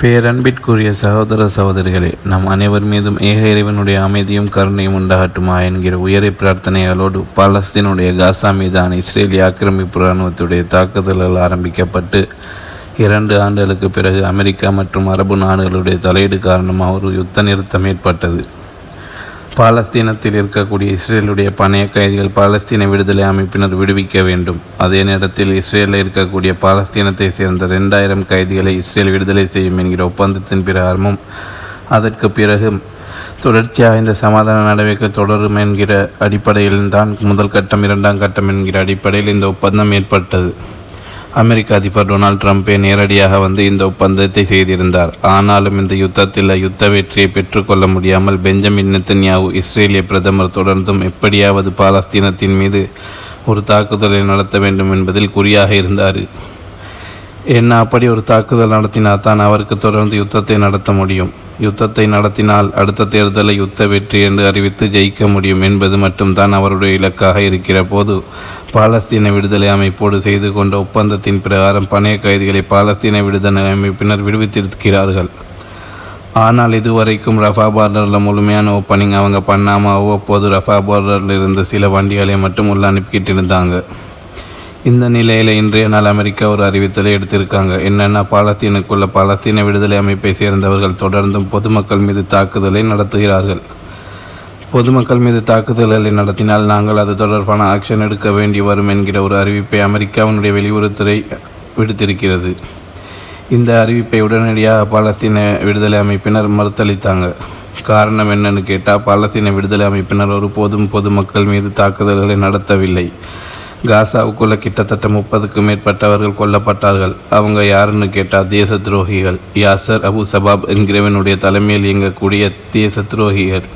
பேரன்பிற்குரிய சகோதர சகோதரிகளே நம் அனைவர் மீதும் ஏக இறைவனுடைய அமைதியும் கருணையும் உண்டாகட்டுமா என்கிற உயரை பிரார்த்தனைகளோடு பாலஸ்தீனுடைய காசா மீதான இஸ்ரேலிய ஆக்கிரமிப்பு இராணுவத்துடைய தாக்குதல்கள் ஆரம்பிக்கப்பட்டு இரண்டு ஆண்டுகளுக்கு பிறகு அமெரிக்கா மற்றும் அரபு நாடுகளுடைய தலையீடு காரணமாக ஒரு யுத்த நிறுத்தம் ஏற்பட்டது. பாலஸ்தீனத்தில் இருக்கக்கூடிய இஸ்ரேலுடைய பணைய கைதிகள் பாலஸ்தீன விடுதலை அமைப்பினர் விடுவிக்க வேண்டும். அதே நேரத்தில் இஸ்ரேலில் இருக்கக்கூடிய பாலஸ்தீனத்தை சேர்ந்த ரெண்டாயிரம் கைதிகளை இஸ்ரேல் விடுதலை செய்யும் என்கிற ஒப்பந்தத்தின் பிரகாரமும் அதற்கு பிறகு தொடர்ச்சியாக இந்த சமாதான நடவடிக்கை தொடரும் என்கிற அடிப்படையில் தான் முதல் கட்டம் இரண்டாம் கட்டம் என்கிற அடிப்படையில் இந்த ஒப்பந்தம் ஏற்பட்டது. அமெரிக்க அதிபர் டொனால்ட் ட்ரம்ப்பே நேரடியாக வந்து இந்த ஒப்பந்தத்தை செய்திருந்தார். ஆனாலும் இந்த யுத்தத்தில் யுத்த வெற்றியை பெற்றுக்கொள்ள முடியாமல் பெஞ்சமின் நெத்தன்யாவு இஸ்ரேலிய பிரதமர் தொடர்ந்தும் எப்படியாவது பாலஸ்தீனத்தின் மீது ஒரு தாக்குதலை நடத்த வேண்டும் என்பதில் குறியாக இருந்தார். என்ன அப்படி ஒரு தாக்குதல் நடத்தினால் தான் அவருக்கு தொடர்ந்து யுத்தத்தை நடத்த முடியும். யுத்தத்தை நடத்தினால் அடுத்த தேர்தலை யுத்த வெற்றி என்று அறிவித்து ஜெயிக்க முடியும் என்பது மட்டும்தான் அவருடைய இலக்காக இருக்கிற போது பாலஸ்தீன விடுதலை அமைப்போடு செய்து கொண்ட ஒப்பந்தத்தின் பிரகாரம் பணைய கைதிகளை பாலஸ்தீன விடுதலை அமைப்பினர் விடுவித்திருக்கிறார்கள். ஆனால் இதுவரைக்கும் ரஃபா பார்டரில் முழுமையான ஓப்பனிங் அவங்க பண்ணாமல் அவ்வப்போது ரஃபா பார்டரில் இருந்த சில வண்டிகளை மட்டும் உள்ள அனுப்பிக்கிட்டு இருந்தாங்க இந்த நிலையில் இன்றைய நாள் அமெரிக்கா ஒரு அறிவித்தலை எடுத்திருக்காங்க. என்னென்னா பாலஸ்தீனுக்குள்ள பாலஸ்தீன விடுதலை அமைப்பை சேர்ந்தவர்கள் தொடர்ந்தும் பொதுமக்கள் மீது தாக்குதலை நடத்துகிறார்கள். பொதுமக்கள் மீது தாக்குதல்களை நடத்தினால் நாங்கள் அது தொடர்பான ஆக்ஷன் எடுக்க வேண்டி வரும் என்கிற ஒரு அறிவிப்பை அமெரிக்காவினுடைய வெளியுறவுத்துறை விடுத்திருக்கிறது. இந்த அறிவிப்பை உடனடியாக பாலஸ்தீன விடுதலை அமைப்பினர் மறுத்தளித்தாங்க. காரணம் என்னன்னு கேட்டால் பாலஸ்தீன விடுதலை அமைப்பினர் ஒருபோதும் பொதுமக்கள் மீது தாக்குதல்களை நடத்தவில்லை. காசாவுக்குள்ள கிட்டத்தட்ட முப்பதுக்கும் மேற்பட்டவர்கள் கொல்லப்பட்டார்கள். அவங்க யாருன்னு கேட்டால் தேச துரோகிகள். யாசர் அபு சபாப் என்கிறவனுடைய தலைமையில் இயங்கக்கூடிய தேச துரோகிகள்.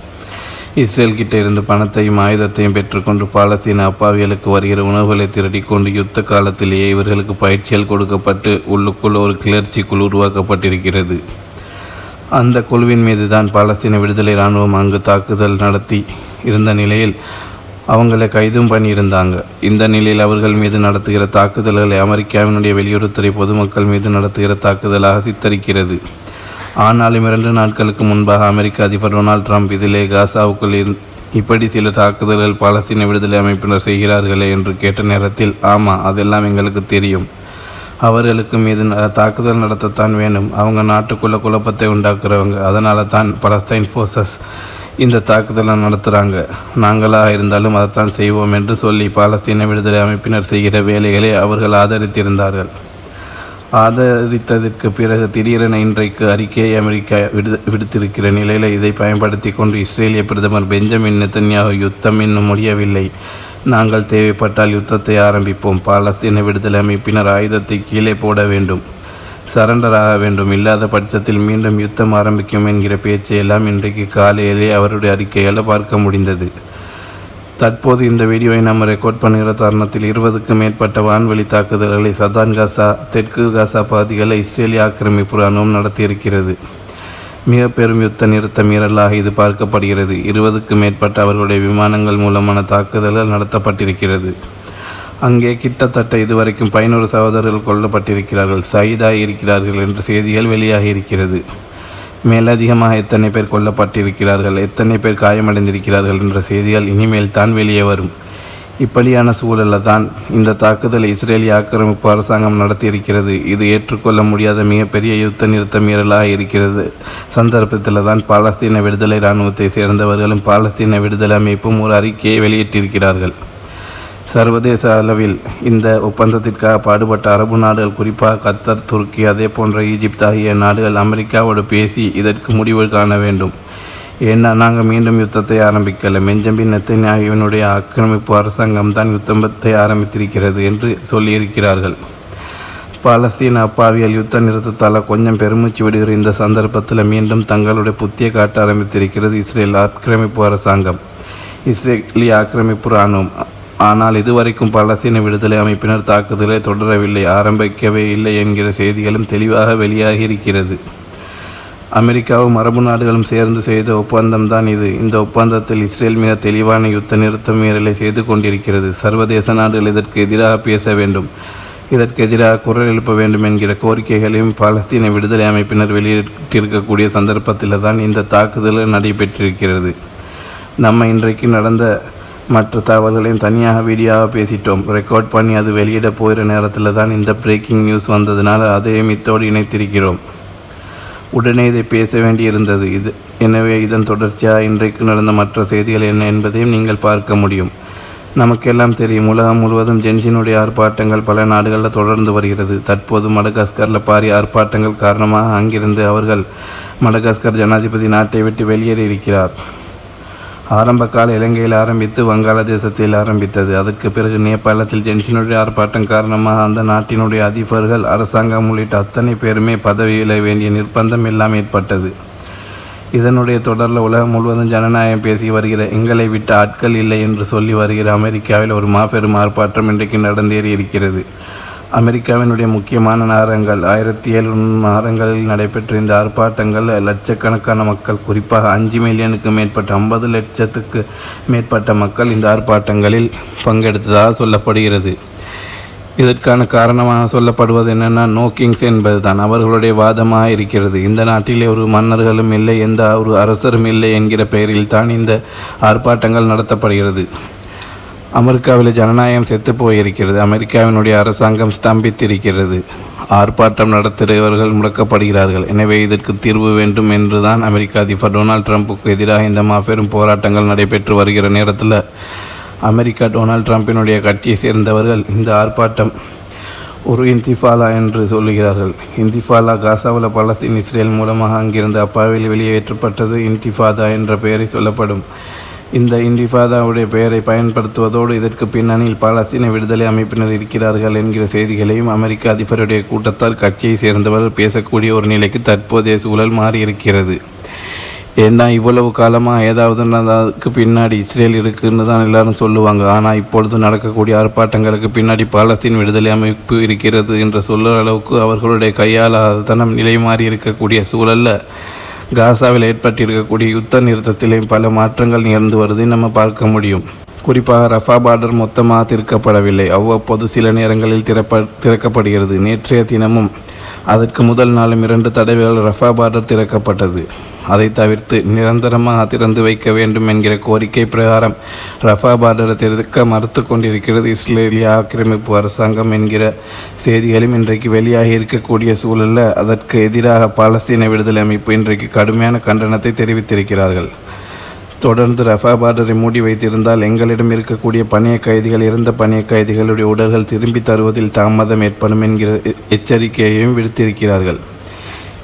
இஸ்ரேல் கிட்ட இருந்து பணத்தையும் ஆயுதத்தையும் பெற்றுக்கொண்டு பாலஸ்தீன அப்பாவிகளுக்கு வருகிற உணவுகளை திரடிக்கொண்டு யுத்த காலத்திலேயே இவர்களுக்கு பயிற்சிகள் கொடுக்கப்பட்டு உள்ளுக்குள் ஒரு கிளர்ச்சி குழு உருவாக்கப்பட்டிருக்கிறது. அந்த குழுவின் மீது தான் பாலஸ்தீன விடுதலை இராணுவம் அங்கு தாக்குதல் நடத்தி இருந்த நிலையில் அவங்களை கைதும் பண்ணியிருந்தாங்க. இந்த நிலையில் அவர்கள் மீது நடத்துகிற தாக்குதல்களை அமெரிக்காவினுடைய வெளியுறவுத்துறை பொதுமக்கள் மீது நடத்துகிற தாக்குதலாக சித்தரிக்கிறது. ஆனாலும் இரண்டு நாட்களுக்கு முன்பாக அமெரிக்க அதிபர் டொனால்ட் ட்ரம்ப் இதிலே காசாவுக்குள் இப்படி சில தாக்குதல்கள் பாலஸ்தீன விடுதலை அமைப்பினர் செய்கிறார்களே என்று கேட்ட நேரத்தில் ஆமாம் அதெல்லாம் எங்களுக்கு தெரியும். அவர்களுக்கு மீது தாக்குதல் நடத்தத்தான் வேணும். அவங்க நாட்டுக்குள்ள குழப்பத்தை உண்டாக்குறவங்க. அதனால தான் பலஸ்தீன் ஃபோர்ஸஸ் இந்த தாக்குதலை நடத்துகிறாங்க நாங்களாக இருந்தாலும் அதைத்தான் செய்வோம் என்று சொல்லி பாலஸ்தீன விடுதலை அமைப்பினர் செய்கிற வேலைகளை அவர்கள் ஆதரித்திருந்தார்கள். ஆதரித்ததற்கு பிறகு திடீரென இன்றைக்கு அறிக்கையை அமெரிக்கா விடு விடுத்திருக்கிற நிலையில் இதை பயன்படுத்தி கொண்டு இஸ்ரேலிய பிரதமர் பெஞ்சமின் நெத்தன்யாகு யுத்தம் இன்னும் முடியவில்லை. நாங்கள் தேவைப்பட்டால் யுத்தத்தை ஆரம்பிப்போம். பாலஸ்தீன விடுதலை அமைப்பினர் ஆயுதத்தை கீழே போட வேண்டும். சரண்டர் ஆக வேண்டும். இல்லாத பட்சத்தில் மீண்டும் யுத்தம் ஆரம்பிக்கும் என்கிற பேச்சை எல்லாம் இன்றைக்கு காலையிலே அவருடைய அறிக்கையால் பார்க்க முடிந்தது. தற்போது இந்த வீடியோவை நம்ம ரெக்கார்ட் பண்ணுகிற தருணத்தில் இருபதுக்கும் மேற்பட்ட வான்வெளி தாக்குதல்களை சதான் காசா தெற்கு காசா பகுதிகளை இஸ்ரேலிய ஆக்கிரமிப்பு ராணுவம் நடத்தியிருக்கிறது. மிக பெரும் யுத்த நிறுத்த மீறலாக இது பார்க்கப்படுகிறது. இருபதுக்கும் மேற்பட்ட அவர்களுடைய விமானங்கள் மூலமான தாக்குதல்கள் நடத்தப்பட்டிருக்கிறது. அங்கே கிட்டத்தட்ட இதுவரைக்கும் பதினோரு சகோதரர்கள் கொல்லப்பட்டிருக்கிறார்கள் சைதாக இருக்கிறார்கள் என்ற செய்திகள் வெளியாகி இருக்கிறது. மேலதிகமாக எத்தனை பேர் கொல்லப்பட்டிருக்கிறார்கள் எத்தனை பேர் காயமடைந்திருக்கிறார்கள் என்ற செய்திகள் இனிமேல் தான் வெளியே வரும். இப்படியான சூழலில் தான் இந்த தாக்குதலை இஸ்ரேலிய ஆக்கிரமிப்பு அரசாங்கம் நடத்தியிருக்கிறது. இது ஏற்றுக்கொள்ள முடியாத மிகப்பெரிய யுத்த நிறுத்த மீறலாக இருக்கிறது. சந்தர்ப்பத்தில் தான் பாலஸ்தீன விடுதலை இராணுவத்தை சேர்ந்தவர்களும் பாலஸ்தீன விடுதலை அமைப்பும் ஒரு அறிக்கையை வெளியிட்டிருக்கிறார்கள். சர்வதேச அளவில் இந்த ஒப்பந்தத்திற்காக பாடுபட்ட அரபு நாடுகள் குறிப்பாக கத்தர் துருக்கி அதே போன்ற ஈஜிப்த் ஆகிய நாடுகள் அமெரிக்காவோடு பேசி இதற்கு முடிவு காண வேண்டும். ஏன்னா நாங்கள் மீண்டும் யுத்தத்தை ஆரம்பிக்கலை. மெஞ்சம்பின் நெத்தன்யாகுவினுடைய ஆக்கிரமிப்பு அரசாங்கம் தான் யுத்தத்தை ஆரம்பித்திருக்கிறது என்று சொல்லியிருக்கிறார்கள். பாலஸ்தீன அப்பாவியல் யுத்த நிறுத்தத்தால் கொஞ்சம் பெருமூச்சு விடுகிற இந்த சந்தர்ப்பத்தில் மீண்டும் தங்களுடைய புத்திய காட்ட ஆரம்பித்திருக்கிறது இஸ்ரேல் ஆக்கிரமிப்பு அரசாங்கம். இஸ்ரேலிய ஆக்கிரமிப்பு இராணுவம். ஆனால் இதுவரைக்கும் பலஸ்தீன விடுதலை அமைப்பினர் தாக்குதலை தொடரவில்லை ஆரம்பிக்கவே இல்லை என்கிற செய்திகளும் தெளிவாக வெளியாகி இருக்கிறது அமெரிக்காவும் அரபு நாடுகளும் சேர்ந்து செய்த ஒப்பந்தம்தான் இது. இந்த ஒப்பந்தத்தில் இஸ்ரேல் மிக தெளிவான யுத்த நிறுத்த மீறலை செய்து கொண்டிருக்கிறது. சர்வதேச நாடுகள் இதற்கு எதிராக பேச வேண்டும் இதற்கு எதிராக குரல் எழுப்ப வேண்டும் என்கிற கோரிக்கைகளையும் பாலஸ்தீன விடுதலை அமைப்பினர் வெளியிட்டிருக்கக்கூடிய சந்தர்ப்பத்தில் தான் இந்த தாக்குதல் நடைபெற்றிருக்கிறது. நம்ம இன்றைக்கு நடந்த மற்ற தகவல்களையும் தனியாக வீடியோவாக பேசிட்டோம். ரெக்கார்ட் பண்ணி அது வெளியிட போகிற நேரத்தில் தான் இந்த பிரேக்கிங் நியூஸ் வந்ததுனால அதையும் இத்தோடு இணைத்திருக்கிறோம். உடனே இதை பேச வேண்டியிருந்தது. இது எனவே இதன் தொடர்ச்சியாக இன்றைக்கு நடந்த மற்ற செய்திகள் என்ன என்பதையும் நீங்கள் பார்க்க முடியும். நமக்கெல்லாம் தெரியும் உலகம் முழுவதும் ஜென்சினுடைய ஆர்ப்பாட்டங்கள் பல நாடுகளில் தொடர்ந்து வருகிறது. தற்போது மடகாஸ்கரில் பாரிய ஆர்ப்பாட்டங்கள் காரணமாக அங்கிருந்து அவர்கள் மடகாஸ்கர் ஜனாதிபதி நாட்டை விட்டு வெளியேறி இருக்கிறார் ஆரம்ப கால இலங்கையில் ஆரம்பித்து வங்காளதேசத்தில் ஆரம்பித்தது. அதற்கு பிறகு நேபாளத்தில் ஜென்சினுடைய ஆர்ப்பாட்டம் காரணமாக அந்த நாட்டினுடைய அதிபர்கள் அரசாங்கம் உள்ளிட்ட அத்தனை பேருமே பதவியில வேண்டிய நிர்பந்தம் எல்லாம் ஏற்பட்டது. இதனுடைய தொடரில் உலகம் முழுவதும் ஜனநாயகம் பேசி வருகிற எங்களை விட்ட ஆட்கள் இல்லை என்று சொல்லி வருகிற அமெரிக்காவில் ஒரு மாபெரும் ஆர்ப்பாட்டம் இன்றைக்கு நடந்தேறி இருக்கிறது. அமெரிக்காவினுடைய முக்கியமான நகரங்கள். ஆயிரத்தி ஏழு நகரங்களில் நடைபெற்ற இந்த ஆர்ப்பாட்டங்கள் லட்சக்கணக்கான மக்கள் குறிப்பாக அஞ்சு மில்லியனுக்கு மேற்பட்ட ஐம்பது லட்சத்துக்கு மேற்பட்ட மக்கள் இந்த ஆர்ப்பாட்டங்களில் பங்கெடுத்ததாக சொல்லப்படுகிறது. இதற்கான காரணமாக சொல்லப்படுவது என்னென்னா நோ கிங்ஸ் அவர்களுடைய வாதமாக இருக்கிறது. இந்த நாட்டிலே ஒரு மன்னர்களும் இல்லை எந்த ஒரு அரசரும் இல்லை என்கிற பெயரில் தான் இந்த ஆர்ப்பாட்டங்கள் நடத்தப்படுகிறது. அமெரிக்காவில் ஜனநாயகம் செத்து போயிருக்கிறது. அமெரிக்காவினுடைய அரசாங்கம் ஸ்தம்பித்திருக்கிறது. ஆர்ப்பாட்டம் நடத்துகிறவர்கள் முடக்கப்படுகிறார்கள். எனவே இதற்கு தீர்வு வேண்டும் என்றுதான் அமெரிக்க அதிபர் டொனால்ட் ட்ரம்ப்புக்கு எதிராக இந்த மாபெரும் போராட்டங்கள் நடைபெற்று வருகிற நேரத்தில் அமெரிக்கா டொனால்ட் ட்ரம்ப்பினுடைய கட்சியை சேர்ந்தவர்கள் இந்த ஆர்ப்பாட்டம் ஒரு இன்திஃபாலா என்று சொல்லுகிறார்கள். இந்திஃபாலா காசாவில் பலஸ்தீன் இஸ்ரேல் மூலமாக அங்கிருந்து அப்பாவில் வெளியேற்றப்பட்டது. இன்திஃபாதா என்ற பெயரை சொல்லப்படும் இந்த இன்டிஃபாதாவுடைய பெயரை பயன்படுத்துவதோடு இதற்கு பின்னணியில் பாலஸ்தீன விடுதலை அமைப்பினர் இருக்கிறார்கள் என்கிற செய்திகளையும் அமெரிக்க அதிபருடைய கூட்டத்தால் கட்சியை சேர்ந்தவர்கள் பேசக்கூடிய ஒரு நிலைக்கு தற்போதைய சூழல் மாறியிருக்கிறது. ஏன்னா இவ்வளவு காலமாக ஏதாவது அதுக்கு பின்னாடி இஸ்ரேல் இருக்குன்னு தான் எல்லாரும் சொல்லுவாங்க. ஆனால் இப்பொழுது நடக்கக்கூடிய ஆர்ப்பாட்டங்களுக்கு பின்னாடி பாலஸ்தீன் விடுதலை அமைப்பு இருக்கிறது என்ற சொல்லுற அளவுக்கு அவர்களுடைய கையால் தனம் நிலை மாறி இருக்கக்கூடிய சூழலில் காசாவில் ஏற்பட்டிருக்கக்கூடிய யுத்த நிறுத்தத்திலே பல மாற்றங்கள் நிகழ்ந்து வருவதை நம்ம பார்க்க முடியும். குறிப்பாக ரஃபா பார்டர் மொத்தமாக திறக்கப்படவில்லை அவ்வப்போது சில நேரங்களில் திறப்ப திறக்கப்படுகிறது. நேற்றைய தினமும் அதற்கு முதல் நாளும் இரண்டு தடவைகள் ரஃபா பார்டர் திறக்கப்பட்டது. அதை தவிர்த்து நிரந்தரமாக திறந்து வைக்க வேண்டும் என்கிற கோரிக்கை பிரகாரம் ரஃபா பார்டரை திறக்க மறுத்து கொண்டிருக்கிறது இஸ்ரேலிய ஆக்கிரமிப்பு அரசாங்கம் என்கிற செய்திகளும் இன்றைக்கு வெளியாகி இருக்கக்கூடிய சூழலில் அதற்கு எதிராக பாலஸ்தீன விடுதலை அமைப்பு இன்றைக்கு கடுமையான கண்டனத்தை தெரிவித்திருக்கிறார்கள். தொடர்ந்து ரஃபா பார்டரை மூடி வைத்திருந்தால் எங்களிடம் இருக்கக்கூடிய பணிய கைதிகள் இருந்த பணிய கைதிகளுடைய உடல்கள் திரும்பி தருவதில் தாமதம் ஏற்படும் என்கிற எச்சரிக்கையையும் விடுத்திருக்கிறார்கள்.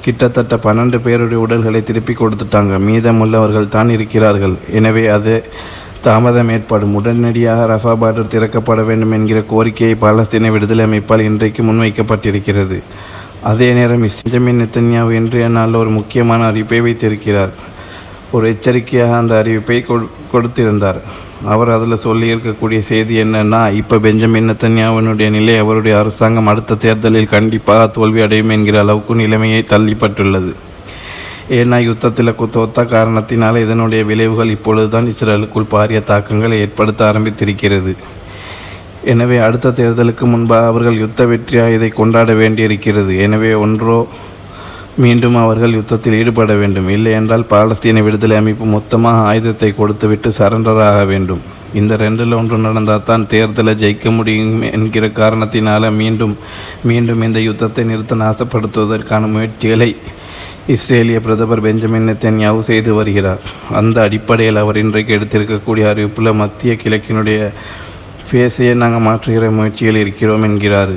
கிட்டத்தட்ட பன்னெண்டு பேருடைய உடல்களை திருப்பி கொடுத்துட்டாங்க. மீதமுள்ளவர்கள் தான் இருக்கிறார்கள். எனவே அது தாமதம் ஏற்படும். உடனடியாக ரஃபா பார்டர் திறக்கப்பட வேண்டும் என்கிற கோரிக்கையை பாலஸ்தீன விடுதலை அமைப்பால் இன்றைக்கு முன்வைக்கப்பட்டிருக்கிறது. அதே நேரம் இஸ்ஜமின் நித்தன்யாவு இன்றைய நாளில் ஒரு முக்கியமான அறிவிப்பை வைத்திருக்கிறார். ஒரு எச்சரிக்கையாக அந்த அறிவிப்பை கொடுத்திருந்தார். அவர் அதில் சொல்லியிருக்கக்கூடிய செய்தி என்னென்னா இப்போ பெஞ்சமின் நத்தன்யாவினுடைய நிலை அவருடைய அரசாங்கம் அடுத்த தேர்தலில் கண்டிப்பாக தோல்வி அடையும் என்கிற அளவுக்கு நிலைமையை தள்ளிப்பட்டுள்ளது. ஏன்னா யுத்தத்தில் தோத்த காரணத்தினால் இதனுடைய விளைவுகள் இப்பொழுதுதான் இஸ்ரேலுக்குள் பாரிய தாக்கங்களை ஏற்படுத்த ஆரம்பித்திருக்கிறது. எனவே அடுத்த தேர்தலுக்கு முன்பாக அவர்கள் யுத்த வெற்றியாக இதை கொண்டாட வேண்டியிருக்கிறது. எனவே ஒன்றோ மீண்டும் அவர்கள் யுத்தத்தில் ஈடுபட வேண்டும். இல்லை என்றால் பாலஸ்தீன விடுதலை அமைப்பு மொத்தமாக ஆயுதத்தை கொடுத்துவிட்டு சரண்டராக வேண்டும். இந்த ரெண்டில் ஒன்று நடந்தால் தான் தேர்தலை ஜெயிக்க முடியும் என்கிற காரணத்தினால் மீண்டும் மீண்டும் இந்த யுத்தத்தை நிறுத்த நாசப்படுத்துவதற்கான முயற்சிகளை இஸ்ரேலிய பிரதமர் பெஞ்சமின் நெத்தன்யாவு செய்து வருகிறார். அந்த அடிப்படையில் அவர் இன்றைக்கு எடுத்திருக்கக்கூடிய அறிவிப்பில் மத்திய கிழக்கினுடைய ஃபேஸையே நாங்கள் மாற்றுகிற முயற்சியில் இருக்கிறோம் என்கிறார்.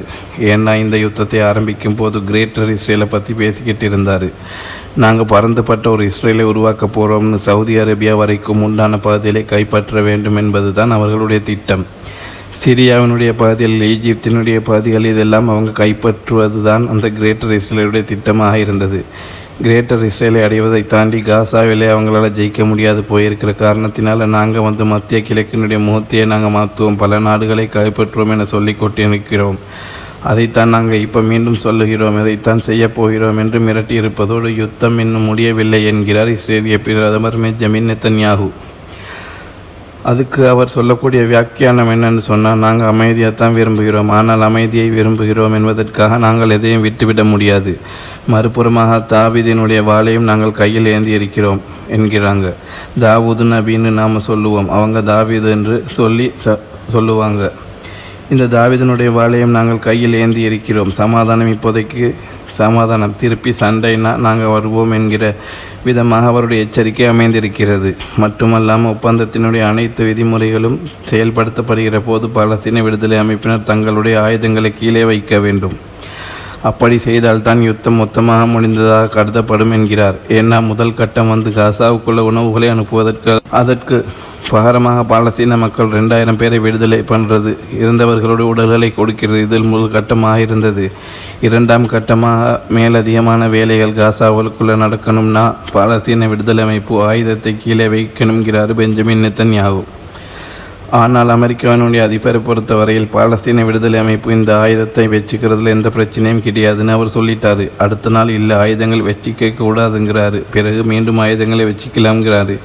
ஏன்னா இந்த யுத்தத்தை ஆரம்பிக்கும் போது கிரேட்டர் இஸ்ரேலை பற்றி பேசிக்கிட்டு இருந்தார். நாங்கள் பறந்துபட்ட ஒரு இஸ்ரேலை உருவாக்க போகிறோம்னு சவுதி அரேபியா வரைக்கும் உண்டான பகுதியிலே கைப்பற்ற வேண்டும் என்பது தான் அவர்களுடைய திட்டம். சிரியாவினுடைய பகுதியில் ஈஜிப்தினுடைய பகுதிகள் இதெல்லாம் அவங்க கைப்பற்றுவது தான் அந்த கிரேட்டர் இஸ்ரேலுடைய திட்டமாக இருந்தது. கிரேட்டர் இஸ்ரேலை அடைவதை தாண்டி காசாவிலே அவங்களால ஜெயிக்க முடியாது போயிருக்கிற காரணத்தினால நாங்கள் வந்து மத்திய கிழக்கினுடைய முகத்தையே நாங்கள் மாற்றுவோம் பல நாடுகளை கைப்பற்றுவோம் என சொல்லி நிற்கிறோம் அதைத்தான் நாங்கள் இப்போ மீண்டும் சொல்லுகிறோம். இதைத்தான் செய்யப் போகிறோம் என்று மிரட்டியிருப்பதோடு யுத்தம் இன்னும் முடியவில்லை என்கிறார் இஸ்ரேலிய பிரதமர் மெஜமின் நெத்தன்யாகு. அதுக்கு அவர் சொல்லக்கூடிய வியாக்கியானம் என்னன்னு சொன்னால் நாங்கள் அமைதியைத்தான் விரும்புகிறோம். ஆனால் அமைதியை விரும்புகிறோம் என்பதற்காக நாங்கள் எதையும் விட்டுவிட முடியாது. மறுபுறமாக தாவீதினுடைய வாளையும் நாங்கள் கையில் ஏந்தி இருக்கிறோம் என்கிறாங்க. தாவூது நபின்னு நாம் சொல்லுவோம். அவங்க தாவீது என்று சொல்லி ச சொல்லுவாங்க. இந்த தாவீதனுடைய வாளையும் நாங்கள் கையில் ஏந்தி இருக்கிறோம். சமாதானம் இப்போதைக்கு சமாதானம் திருப்பி சண்டைனா நாங்கள் வருவோம் என்கிற விதமாக அவருடைய எச்சரிக்கை அமைந்திருக்கிறது. மட்டுமல்லாமல் ஒப்பந்தத்தினுடைய அனைத்து விதிமுறைகளும் செயல்படுத்தப்படுகிற போது பாலஸ்தீன விடுதலை அமைப்பினர் தங்களுடைய ஆயுதங்களை கீழே வைக்க வேண்டும். அப்படி செய்தால்தான் யுத்தம் மொத்தமாக முடிந்ததாக கருதப்படும் என்கிறார். ஏன்னா முதல் கட்டம் வந்து காசாவுக்குள்ள உணவுகளை அனுப்புவதற்கு அதற்கு பகரமாக பாலஸ்தீன மக்கள் ரெண்டாயிரம் பேரை விடுதலை பண்ணுறது இறந்தவர்களுடைய உடல்களை கொடுக்கிறது இதில் முதல் கட்டமாக இருந்தது. இரண்டாம் கட்டமாக மேலதிகமான வேலைகள் காசாவுக்குள்ளே நடக்கணும்னா பாலஸ்தீன விடுதலை அமைப்பு ஆயுதத்தை கீழே வைக்கணுங்கிறார் பெஞ்சமின் நெத்தன்யாகு. ஆனால் அமெரிக்காவினுடைய அதிபரை பொறுத்தவரையில் பாலஸ்தீன விடுதலை அமைப்பு இந்த ஆயுதத்தை வச்சுக்கிறதுல எந்த பிரச்சனையும் கிடையாதுன்னு அவர் சொல்லிட்டாரு. அடுத்த நாள் இல்லை ஆயுதங்கள் வச்சிக்க கூடாதுங்கிறாரு பிறகு மீண்டும் ஆயுதங்களை வச்சுக்கலாம்ங்கிறாரு.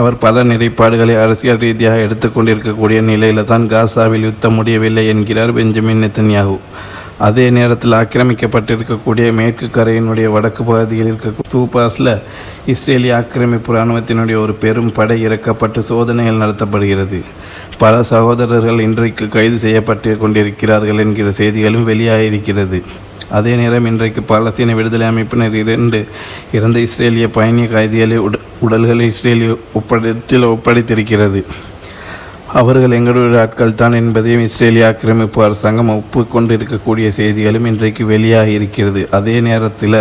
அவர் பல நிலைப்பாடுகளை அரசியல் ரீதியாக எடுத்துக்கொண்டிருக்கக்கூடிய நிலையில தான் காசாவில் யுத்தம் முடியவில்லை என்கிறார் பெஞ்சமின் நெத்தன்யாகு. அதே நேரத்தில் ஆக்கிரமிக்கப்பட்டிருக்கக்கூடிய மேற்கு கரையினுடைய வடக்கு பகுதியில் இருக்க தூபாஸில் இஸ்ரேலிய ஆக்கிரமிப்பு இராணுவத்தினுடைய ஒரு பெரும் படை இறக்கப்பட்டு சோதனைகள் நடத்தப்படுகிறது. பல சகோதரர்கள் இன்றைக்கு கைது செய்யப்பட்டு கொண்டிருக்கிறார்கள் என்கிற செய்திகளும் வெளியாகியிருக்கிறது. அதே நேரம் இன்றைக்கு பாலஸ்தீன விடுதலை அமைப்பினர் இரண்டு இறந்த இஸ்ரேலிய பயணிய கைதிகளை உட உடல்களை இஸ்ரேலிய ஒப்படத்தில் ஒப்படைத்திருக்கிறது. அவர்கள் எங்களுடைய ஆட்கள் தான் என்பதையும் இஸ்ரேலிய ஆக்கிரமிப்பு அரசாங்கம் ஒப்புக்கொண்டிருக்கக்கூடிய செய்திகளும் இன்றைக்கு வெளியாகி இருக்கிறது அதே நேரத்தில்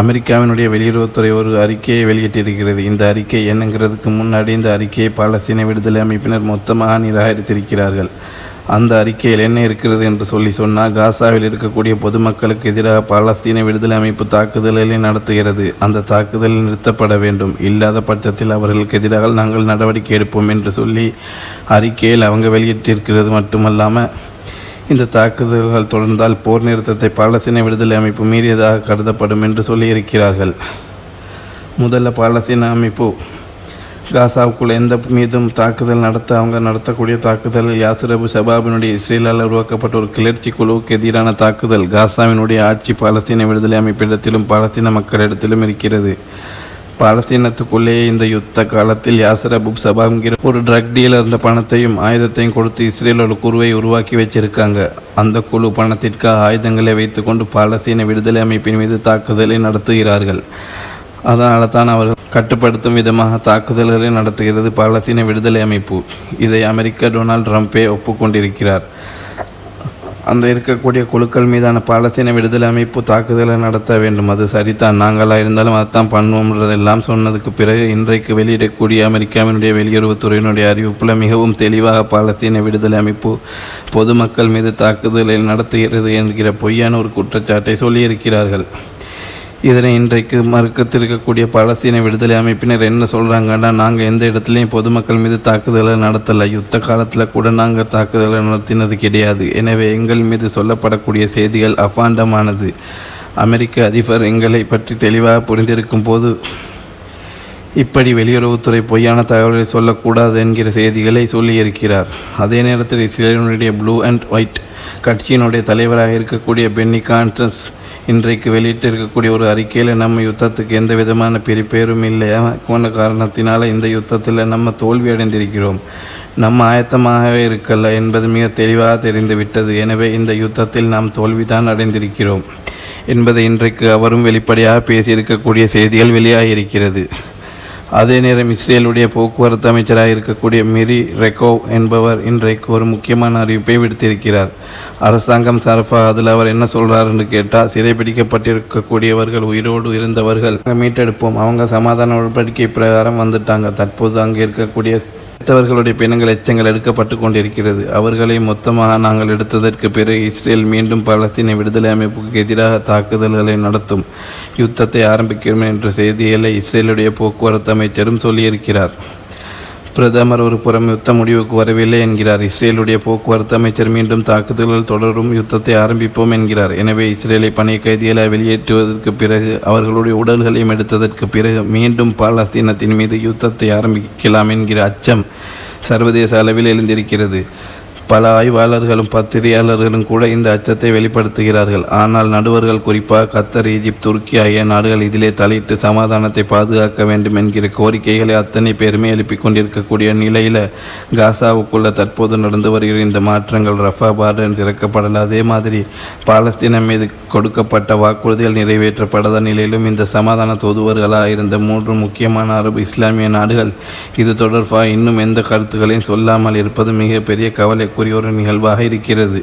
அமெரிக்காவினுடைய வெளியுறவுத்துறை ஒரு அறிக்கையை வெளியிட்டிருக்கிறது. இந்த அறிக்கை என்னங்கிறதுக்கு முன்னாடி இந்த அறிக்கையை பாலஸ்தீன விடுதலை அமைப்பினர் மொத்தமாக நிராகரித்திருக்கிறார்கள். அந்த அறிக்கையில் என்ன இருக்கிறது என்று சொல்லி சொன்னால் காசாவில் இருக்கக்கூடிய பொதுமக்களுக்கு எதிராக பாலஸ்தீன விடுதலை அமைப்பு தாக்குதல்களை நடத்துகிறது. அந்த தாக்குதல் நிறுத்தப்பட வேண்டும். இல்லாத பட்சத்தில் அவர்களுக்கு எதிராக நாங்கள் நடவடிக்கை எடுப்போம் என்று சொல்லி அறிக்கையில் அவங்க வெளியிட்டிருக்கிறது. மட்டுமல்லாமல் இந்த தாக்குதல்கள் தொடர்ந்தால் போர் நிறுத்தத்தை பாலஸ்தீன விடுதலை அமைப்பு மீறியதாக கருதப்படும் என்று சொல்லியிருக்கிறார்கள். முதல்ல பாலஸ்தீன அமைப்பு காசாவுக்குள் எந்த மீதும் தாக்குதல் நடத்த அவங்க நடத்தக்கூடிய தாக்குதல் யாசிரபு ஷபாபினுடைய இஸ்ரேலால் உருவாக்கப்பட்ட ஒரு கிளர்ச்சி குழுவுக்கு எதிரான தாக்குதல் காசாவினுடைய ஆட்சி பாலஸ்தீன விடுதலை அமைப்பிடத்திலும் பாலஸ்தீன மக்களிடத்திலும் இருக்கிறது. பாலஸ்தீனத்துக்குள்ளேயே இந்த யுத்த காலத்தில் யாசர் அபுப் சபாங்கிற ஒரு ட்ரக் டீலர் பணத்தையும் ஆயுதத்தையும் கொடுத்து இஸ்ரேல் ஒரு குழுவை உருவாக்கி வச்சிருக்காங்க. அந்த குழு பணத்திற்காக ஆயுதங்களை வைத்துக்கொண்டு பாலஸ்தீன விடுதலை அமைப்பின் மீது தாக்குதலை நடத்துகிறார்கள். அதனால தான் அவர்கள் கட்டுப்படுத்தும் விதமாக தாக்குதல்களை நடத்துகிறது பாலஸ்தீன விடுதலை அமைப்பு. இதை அமெரிக்க டொனால்ட் ட்ரம்ப்பே ஒப்புக்கொண்டிருக்கிறார். அந்த இருக்கக்கூடிய குழுக்கள் மீதான பாலஸ்தீன விடுதலை அமைப்பு தாக்குதலை நடத்த வேண்டும். அது சரிதான். நாங்களாக இருந்தாலும் அதைத்தான் பண்ணுவோம்ன்றதெல்லாம் சொன்னதுக்கு பிறகு இன்றைக்கு வெளியிடக்கூடிய அமெரிக்காவினுடைய வெளியுறவுத்துறையினுடைய அறிவிப்பில் மிகவும் தெளிவாக பாலஸ்தீன விடுதலை அமைப்பு பொதுமக்கள் மீது தாக்குதலை நடத்துகிறது என்கிற பொய்யான ஒரு குற்றச்சாட்டை சொல்லியிருக்கிறார்கள். இதனை இன்றைக்கு மறுக்கத்திருக்கக்கூடிய பலஸ்தீன விடுதலை அமைப்பினர் என்ன சொல்கிறாங்கன்னா நாங்கள் எந்த இடத்துலையும் பொதுமக்கள் மீது தாக்குதலை நடத்தலை. யுத்த காலத்தில் கூட நாங்கள் தாக்குதலை நடத்தினது கிடையாது. எனவே எங்கள் மீது சொல்லப்படக்கூடிய செய்திகள் அபாண்டமானது. அமெரிக்க அதிபர் எங்களை பற்றி தெளிவாக புரிந்திருக்கும் போது இப்படி வெளியுறவுத்துறை பொய்யான தகவல்களை சொல்லக்கூடாது என்கிற செய்திகளை சொல்லியிருக்கிறார். அதே நேரத்தில் இஸ்ரேலினுடைய ப்ளூ அண்ட் ஒயிட் கட்சியினுடைய தலைவராக இருக்கக்கூடிய பென்னி கான்சஸ் இன்றைக்கு வெளியிட்டிருக்கக்கூடிய ஒரு அறிக்கையில் நம்ம யுத்தத்துக்கு எந்த விதமான பெரிப்பேரும் இல்லை. போன காரணத்தினால் இந்த யுத்தத்தில் நம்ம தோல்வி அடைந்திருக்கிறோம். நம்ம ஆயத்தமாகவே இருக்கல என்பது மிக தெளிவாக தெரிந்துவிட்டது எனவே இந்த யுத்தத்தில் நாம் தோல்விதான் அடைந்திருக்கிறோம் என்பதை இன்றைக்கு அவரும் வெளிப்படையாக பேசியிருக்கக்கூடிய செய்திகள் வெளியாகியிருக்கிறது அதே நேரம் இஸ்ரேலுடைய போக்குவரத்து அமைச்சராக இருக்கக்கூடிய மெரி ரெக்கோவ் என்பவர் இன்றைக்கு ஒரு முக்கியமான அறிவிப்பை விடுத்திருக்கிறார். அரசாங்கம் சார்பாக அதில் அவர் என்ன சொல்கிறாருன்னு கேட்டால் சிறைபிடிக்கப்பட்டிருக்கக்கூடியவர்கள் உயிரோடு இருந்தவர்கள் மீட்டெடுப்போம் அவங்க சமாதான உடன்படிக்கை பிரகாரம் வந்துட்டாங்க. தற்போது அங்கே இருக்கக்கூடிய மற்றவர்களுடைய பிணங்கள் எச்சங்கள் எடுக்கப்பட்டு கொண்டிருக்கிறது. அவர்களை மொத்தமாக நாங்கள் எடுத்ததற்கு பிறகு இஸ்ரேல் மீண்டும் பலஸ்தீன விடுதலை அமைப்புக்கு எதிராக தாக்குதல்களை நடத்தும் யுத்தத்தை ஆரம்பிக்கிறோம் என்ற செய்திகளை இஸ்ரேலுடைய போக்குவரத்து அமைச்சரும் சொல்லியிருக்கிறார். பிரதமர் ஒரு புறம் யுத்த முடிவுக்கு வரவில்லை என்கிறார். இஸ்ரேலுடைய போக்குவரத்து அமைச்சர் மீண்டும் தாக்குதல்கள் தொடரும் யுத்தத்தை ஆரம்பிப்போம் என்கிறார். எனவே இஸ்ரேலை பணிய கைதிகளை வெளியேற்றுவதற்கு பிறகு அவர்களுடைய உடல்களையும் எடுத்ததற்கு பிறகு மீண்டும் பாலஸ்தீனத்தின் மீது யுத்தத்தை ஆரம்பிக்கலாம் என்கிற அச்சம் சர்வதேச அளவில் எழுந்திருக்கிறது. பல ஆய்வாளர்களும் பத்திரிகையாளர்களும் கூட இந்த அச்சத்தை வெளிப்படுத்துகிறார்கள். ஆனால் நடுவர்கள் குறிப்பாக கத்தர் ஈஜிப்த் துருக்கி ஆகிய நாடுகள் இதிலே தலையிட்டு சமாதானத்தை பாதுகாக்க வேண்டும் என்கிற கோரிக்கைகளை அத்தனை பேருமே எழுப்பிக் கொண்டிருக்கக்கூடிய நிலையில் காசாவுக்குள்ள தற்போது நடந்து வருகிற இந்த மாற்றங்கள் ரஃபா பார்டன் திறக்கப்படல. அதே மாதிரி பாலஸ்தீனம் மீது கொடுக்கப்பட்ட வாக்குறுதிகள் நிறைவேற்றப்படாத நிலையிலும் இந்த சமாதான தூதுவர்களாக இருந்த மூன்று முக்கியமான அரபு இஸ்லாமிய நாடுகள் இது தொடர்பாக இன்னும் எந்த கருத்துக்களையும் சொல்லாமல் இருப்பது மிகப்பெரிய கவலை கவலைக்குரிய ஒரு நிகழ்வாக இருக்கிறது.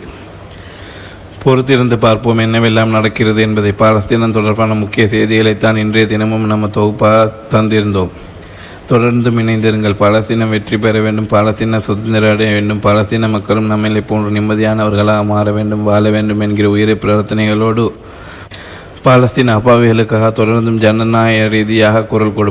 பொறுத்திருந்து பார்ப்போம் என்னவெல்லாம் நடக்கிறது என்பதை. பாலஸ்தீனம் தொடர்பான முக்கிய செய்திகளைத்தான் இன்றைய தினமும் நம்ம தொகுப்பாக தந்திருந்தோம். தொடர்ந்தும் இணைந்திருங்கள். பாலஸ்தீனம் வெற்றி பெற வேண்டும். பாலஸ்தீனம் சுதந்திரம் அடைய வேண்டும். பாலஸ்தீன மக்களும் நம்மளை போன்று நிம்மதியானவர்களாக மாற வேண்டும் வாழ வேண்டும் என்கிற உயிரை பிரார்த்தனைகளோடு. பாலஸ்தீன அப்பாவிகளுக்காக தொடர்ந்தும் ஜனநாயக ரீதியாக குரல் கொடு